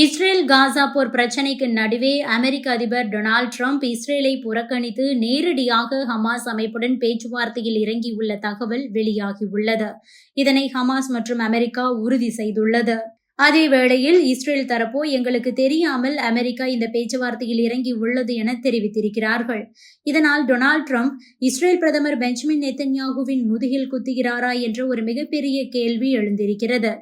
Israel Gaza போர் பிரச்சனைக்கு நடுவே அமெரிக்க அதிபர் டொனால்ட் ட்ரம்ப் இஸ்ரேலை புறக்கணித்து நேரடியாக ஹமாஸ் அமைப்புடன் பேச்சுவார்த்தையில் இறங்கியுள்ள தகவல் வெளியாகியுள்ளது. இதனை ஹமாஸ் மற்றும் அமெரிக்கா உறுதி செய்துள்ளது. அதே வேளையில் இஸ்ரேல் தரப்போ எங்களுக்கு தெரியாமல் அமெரிக்கா இந்த பேச்சுவார்த்தையில் இறங்கி உள்ளது என தெரிவித்திருக்கிறார்கள். இதனால் டொனால்ட் ட்ரம்ப் இஸ்ரேல் பிரதமர் பெஞ்சமின் நெத்தன்யாகுவின் முதுகில் குத்துகிறாரா என்ற ஒரு மிகப்பெரிய கேள்வி எழுந்திருக்கிறது.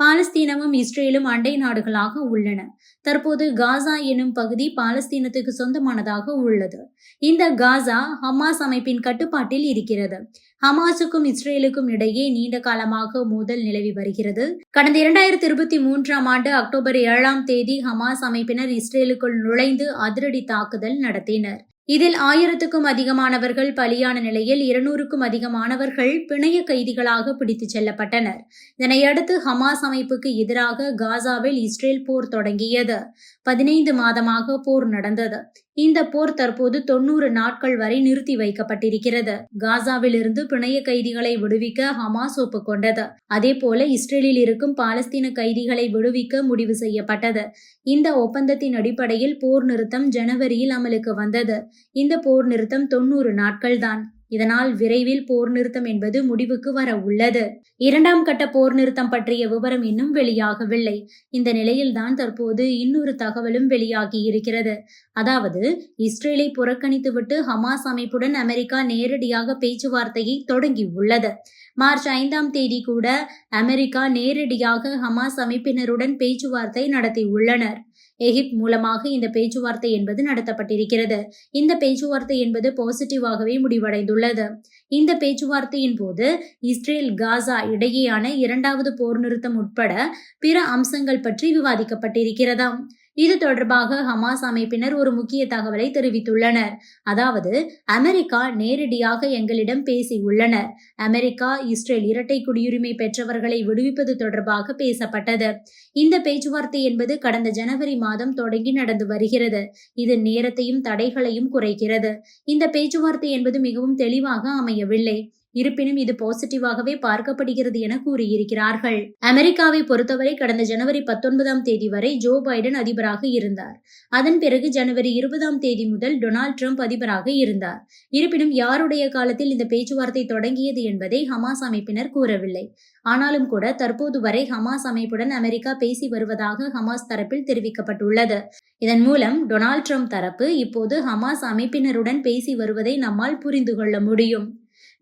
பாலஸ்தீனமும் இஸ்ரேலும் அண்டை நாடுகளாக உள்ளன. தற்போது காசா எனும் பகுதி பாலஸ்தீனத்துக்கு சொந்தமானதாக உள்ளது. இந்த காசா ஹமாஸ் அமைப்பின் கட்டுப்பாட்டில் இருக்கிறது. ஹமாஸுக்கும் இஸ்ரேலுக்கும் இடையே நீண்ட காலமாக மோதல் நிலவி வருகிறது. கடந்த இரண்டாயிரத்தி இருபத்தி மூன்றாம் ஆண்டு அக்டோபர் ஏழாம் தேதி ஹமாஸ் அமைப்பினர் இஸ்ரேலுக்குள் நுழைந்து அதிரடி தாக்குதல் நடத்தினர். இதில் ஆயிரத்துக்கும் அதிகமானவர்கள் பலியான நிலையில் இருநூறுக்கும் அதிகமானவர்கள் பிணைய கைதிகளாக பிடித்துச் செல்லப்பட்டனர். இதனையடுத்து ஹமாஸ் அமைப்புக்கு எதிராக காசாவில் இஸ்ரேல் போர் தொடங்கியது. பதினைந்து மாதமாக போர் நடந்தது. இந்த போர் தற்போது தொன்னூறு நாட்கள் வரை நிறுத்தி வைக்கப்பட்டிருக்கிறது. காசாவிலிருந்து பிணைய கைதிகளை விடுவிக்க ஹமாஸ் ஒப்புக்கொண்டது. அதே போல இஸ்ரேலில் இருக்கும் பாலஸ்தீன கைதிகளை விடுவிக்க முடிவு செய்யப்பட்டது. இந்த ஒப்பந்தத்தின் அடிப்படையில் போர் நிறுத்தம் ஜனவரியில் அமலுக்கு வந்தது. இந்த போர் நிறுத்தம் தொன்னூறு நாட்கள்தான். இதனால் விரைவில் போர் நிறுத்தம் என்பது முடிவுக்கு வர உள்ளது. இரண்டாம் கட்ட போர் நிறுத்தம் பற்றிய விவரம் இன்னும் வெளியாகவில்லை. இந்த நிலையில்தான் தற்போது இன்னொரு தகவலும் வெளியாகி இருக்கிறது. அதாவது இஸ்ரேலை புறக்கணித்துவிட்டு ஹமாஸ் அமைப்புடன் அமெரிக்கா நேரடியாக பேச்சுவார்த்தையை தொடங்கி உள்ளது. மார்ச் ஐந்தாம் தேதி கூட அமெரிக்கா நேரடியாக ஹமாஸ் அமைப்பினருடன் பேச்சுவார்த்தை நடத்தி உள்ளனர். எகிப்த் மூலமாக இந்த பேச்சுவார்த்தை என்பது நடத்தப்பட்டிருக்கிறது. இந்த பேச்சுவார்த்தை என்பது பாசிட்டிவாகவே முடிவடைந்துள்ளது. இந்த பேச்சுவார்த்தையின் போது இஸ்ரேல் காசா இடையேயான இரண்டாவது போர் நிறுத்தம் உட்பட பிற அம்சங்கள் பற்றி விவாதிக்கப்பட்டிருக்கிறதாம். இது தொடர்பாக ஹமாஸ் அமைப்பினர் ஒரு முக்கிய தகவலை தெரிவித்துள்ளனர். அதாவது அமெரிக்கா நேரடியாக எங்களிடம் பேசி உள்ளனர். அமெரிக்கா இஸ்ரேல் இரட்டை குடியுரிமை பெற்றவர்களை விடுவிப்பது தொடர்பாக பேசப்பட்டது. இந்த பேச்சுவார்த்தை என்பது கடந்த ஜனவரி மாதம் தொடங்கி நடந்து வருகிறது. இது நேரத்தையும் தடைகளையும் குறைக்கிறது. இந்த பேச்சுவார்த்தை என்பது மிகவும் தெளிவாக அமையவில்லை. இருப்பினும் இது பாசிட்டிவாகவே பார்க்கப்படுகிறது என கூறியிருக்கிறார்கள். அமெரிக்காவை பொறுத்தவரை கடந்த ஜனவரி பத்தொன்பதாம் தேதி வரை ஜோ பைடன் அதிபராக இருந்தார். அதன் பிறகு ஜனவரி இருபதாம் தேதி முதல் டொனால்ட் ட்ரம்ப் அதிபராக இருந்தார். இருப்பினும் யாருடைய காலத்தில் இந்த பேச்சுவார்த்தை தொடங்கியது என்பதை ஹமாஸ் அமைப்பினர் கூறவில்லை. ஆனாலும் கூட தற்போது வரை ஹமாஸ் அமைப்புடன் அமெரிக்கா பேசி வருவதாக ஹமாஸ் தரப்பில் தெரிவிக்கப்பட்டுள்ளது. இதன் மூலம் டொனால்ட் ட்ரம்ப் தரப்பு இப்போது ஹமாஸ் அமைப்பினருடன் பேசி வருவதை நம்மால் புரிந்து கொள்ள முடியும்.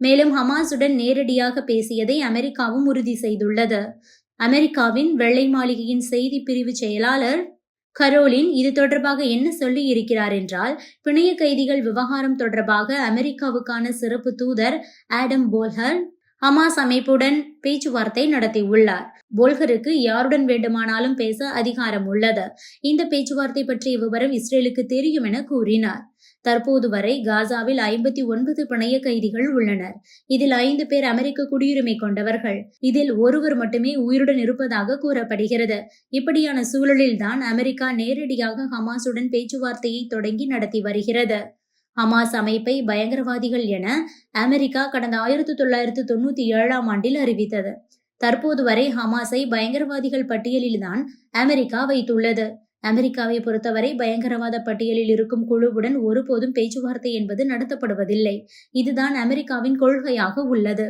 மேலும் ஹமாஸுடன் நேரடியாக பேசியதை அமெரிக்காவும் உறுதி செய்துள்ளது. அமெரிக்காவின் வெள்ளை மாளிகையின் செய்தி பிரிவு செயலாளர் கரோலின் இது தொடர்பாக என்ன சொல்லி இருக்கிறார் என்றால் பிணைய கைதிகள் விவகாரம் தொடர்பாக அமெரிக்காவுக்கான சிறப்பு தூதர் ஆடம் போல்ஹர் ஹமாஸ் அமைப்புடன் பேச்சுவார்த்தை நடத்தியுள்ளார். போல்கருக்கு யாருடன் வேண்டுமானாலும் பேச அதிகாரம் உள்ளது. இந்த பேச்சுவார்த்தை பற்றிய விவரம் இஸ்ரேலுக்கு தெரியும் என கூறினார். தற்போது வரை காசாவில் ஐம்பத்தி ஒன்பது பிணைய கைதிகள் உள்ளனர். இதில் ஐந்து பேர் அமெரிக்க குடியுரிமை கொண்டவர்கள். இதில் ஒருவர் மட்டுமே உயிருடன் இருப்பதாக கூறப்படுகிறது. இப்படியான சூழலில்தான் அமெரிக்கா நேரடியாக ஹமாசுடன் பேச்சுவார்த்தையை தொடங்கி நடத்தி வருகிறது. ஹமாஸ் அமைப்பை பயங்கரவாதிகள் என அமெரிக்கா கடந்த ஆயிரத்தி தொள்ளாயிரத்து தொண்ணூத்தி ஏழாம் ஆண்டில் அறிவித்தது. தற்போது வரை ஹமாஸை பயங்கரவாதிகள் பட்டியலில்தான் அமெரிக்கா வைத்துள்ளது. அமெரிக்காவை பொறுத்தவரை பயங்கரவாத பட்டியலில் இருக்கும் குழுவுடன் ஒருபோதும் பேச்சுவார்த்தை என்பது நடத்தப்படுவதில்லை. இதுதான் அமெரிக்காவின் கொள்கையாக உள்ளது.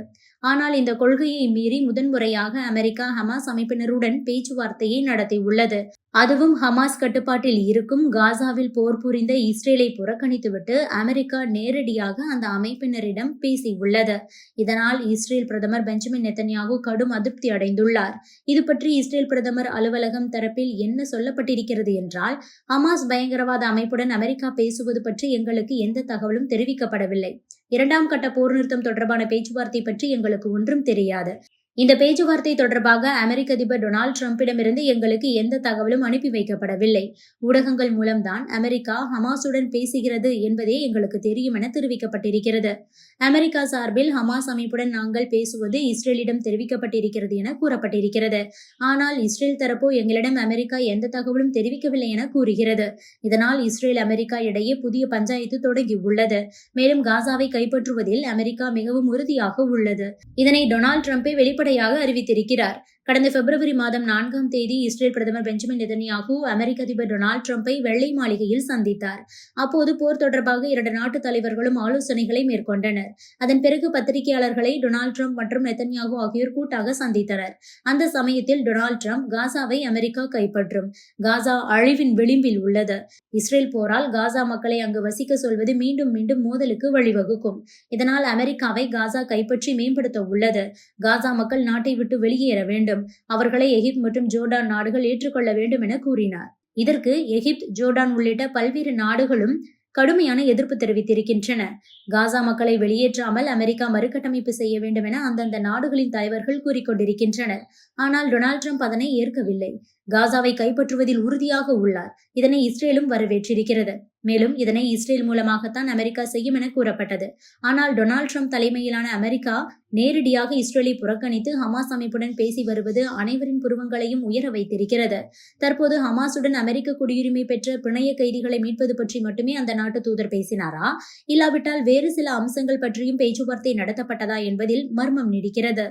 ஆனால் இந்த கொள்கையை மீறி முதன்முறையாக அமெரிக்கா ஹமாஸ் அமைப்பினருடன் பேச்சுவார்த்தையை நடத்தியுள்ளது. அதுவும் ஹமாஸ் கட்டுப்பாட்டில் இருக்கும் காசாவில் போர் புரிந்த இஸ்ரேலை புறக்கணித்துவிட்டு அமெரிக்கா நேரடியாக அந்த அமைப்பினரிடம் பேசியுள்ளது. இதனால் இஸ்ரேல் பிரதமர் பெஞ்சமின் நெத்தன்யாகு கடும் அதிருப்தி அடைந்துள்ளார். இது பற்றி இஸ்ரேல் பிரதமர் அலுவலகம் தரப்பில் என்ன சொல்லப்பட்டிருக்கிறது என்றால் ஹமாஸ் பயங்கரவாத அமைப்புடன் அமெரிக்கா பேசுவது பற்றி எங்களுக்கு எந்த தகவலும் தெரிவிக்கப்படவில்லை. இரண்டாம் கட்ட போர் நிறுத்தம் தொடர்பான பேச்சுவார்த்தை பற்றி எங்களுக்கு ஒன்றும் தெரியாது. இந்த பேச்சுவார்த்தை தொடர்பாக அமெரிக்க அதிபர் டொனால்டு டிரம்பிடமிருந்து எங்களுக்கு எந்த தகவலும் அனுப்பி வைக்கப்படவில்லை. ஊடகங்கள் மூலம்தான் அமெரிக்கா ஹமாஸுடன் பேசுகிறது என்பதே எங்களுக்கு தெரியும் என தெரிவிக்கப்பட்டிருக்கிறது. அமெரிக்கா சார்பில் ஹமாஸ் அமைப்புடன் நாங்கள் பேசுவது இஸ்ரேலிடம் தெரிவிக்கப்பட்டிருக்கிறது என கூறப்பட்டிருக்கிறது. ஆனால் இஸ்ரேல் தரப்போ எங்களிடம் அமெரிக்கா எந்த தகவலும் தெரிவிக்கவில்லை என கூறுகிறது. இதனால் இஸ்ரேல் அமெரிக்கா இடையே புதிய பஞ்சாயத்து தொடங்கி உள்ளது. மேலும் காசாவை கைப்பற்றுவதில் அமெரிக்கா மிகவும் உறுதியாக உள்ளது. இதனை டொனால்டு டிரம்பே வெளிப்படையாக அறிவித்திருக்கிறார். கடந்த பிப்ரவரி மாதம் நான்காம் தேதி இஸ்ரேல் பிரதமர் பெஞ்சமின் நெதன்யாகு அமெரிக்க அதிபர் டொனால்டு டிரம்பை வெள்ளை மாளிகையில் சந்தித்தார். அப்போது போர் தொடர்பாக இரண்டு நாட்டு தலைவர்களும் ஆலோசனைகளை மேற்கொண்டனர். அதன் பிறகு பத்திரிகையாளர்களை டொனால்டு ட்ரம்ப் மற்றும் நெதன்யாகு ஆகியோர் கூட்டாக சந்தித்தனர். அந்த சமயத்தில் டொனால்டு ட்ரம்ப் காசாவை அமெரிக்கா கைப்பற்றும். காசா அழிவின் விளிம்பில் உள்ளது. இஸ்ரேல் போரால் காசா மக்களை அங்கு வசிக்க சொல்வது மீண்டும் மீண்டும் மோதலுக்கு வழிவகுக்கும். இதனால் அமெரிக்காவை காசா கைப்பற்றி மேம்படுத்த உள்ளது. காசா மக்கள் நாட்டை விட்டு வெளியேற வேண்டும். வேண்டும். அவர்களை எகிப்து மற்றும் ஜோர்டான் நாடுகள் ஏற்றுக்கொள்ள வேண்டும் என கூறினார். இதற்கு எகிப்து ஜோர்டான் உள்ளிட்ட பல்வேறு நாடுகளும் கடுமையான எதிர்ப்பு தெரிவித்திருக்கின்றன. காசா மக்களை வெளியேற்றாமல் அமெரிக்கா மறுகட்டமைப்பு செய்ய வேண்டும் என அந்தந்த நாடுகளின் தலைவர்கள் கூறிக்கொண்டிருக்கின்றனர் ஆனால் டொனால்ட் ட்ரம்ப் அதனை ஏற்கவில்லை. காசாவை கைப்பற்றுவதில் உறுதியாக உள்ளார். இதனை இஸ்ரேலும் வரவேற்றிருக்கிறது. மேலும் இதனை இஸ்ரேல் மூலமாகத்தான் அமெரிக்கா செய்யும் என கூறப்பட்டது. ஆனால் டொனால்ட் ட்ரம்ப் தலைமையிலான அமெரிக்கா நேரடியாக இஸ்ரேலை புறக்கணித்து ஹமாஸ் அமைப்புடன் பேசி வருவது அனைவரின் புருவங்களையும் உயர வைத்திருக்கிறது. தற்போது ஹமாஸுடன் அமெரிக்க குடியுரிமை பெற்ற பிணைய கைதிகளை மீட்பது பற்றி மட்டுமே அந்த நாட்டு தூதர் பேசினாரா? இல்லாவிட்டால் வேறு சில அம்சங்கள் பற்றியும் பேச்சுவார்த்தை நடத்தப்பட்டதா என்பதில் மர்மம் நீடிக்கிறது.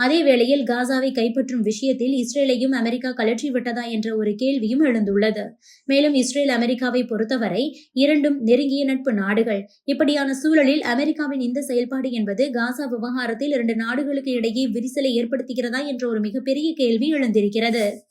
அதே வேளையில் காசாவை கைப்பற்றும் விஷயத்தில் இஸ்ரேலையும் அமெரிக்கா கலற்றி விட்டதா என்ற ஒரு கேள்வியும் எழுந்துள்ளது. மேலும் இஸ்ரேல் அமெரிக்காவை பொறுத்தவரை இரண்டும் நெருங்கிய நட்பு நாடுகள். இப்படியான சூழலில் அமெரிக்காவின் இந்த செயல்பாடு என்பது காசா விவகாரத்தில் இரண்டு நாடுகளுக்கு இடையே விரிசலை ஏற்படுத்துகிறதா என்ற ஒரு மிகப்பெரிய கேள்வி எழுந்திருக்கிறது.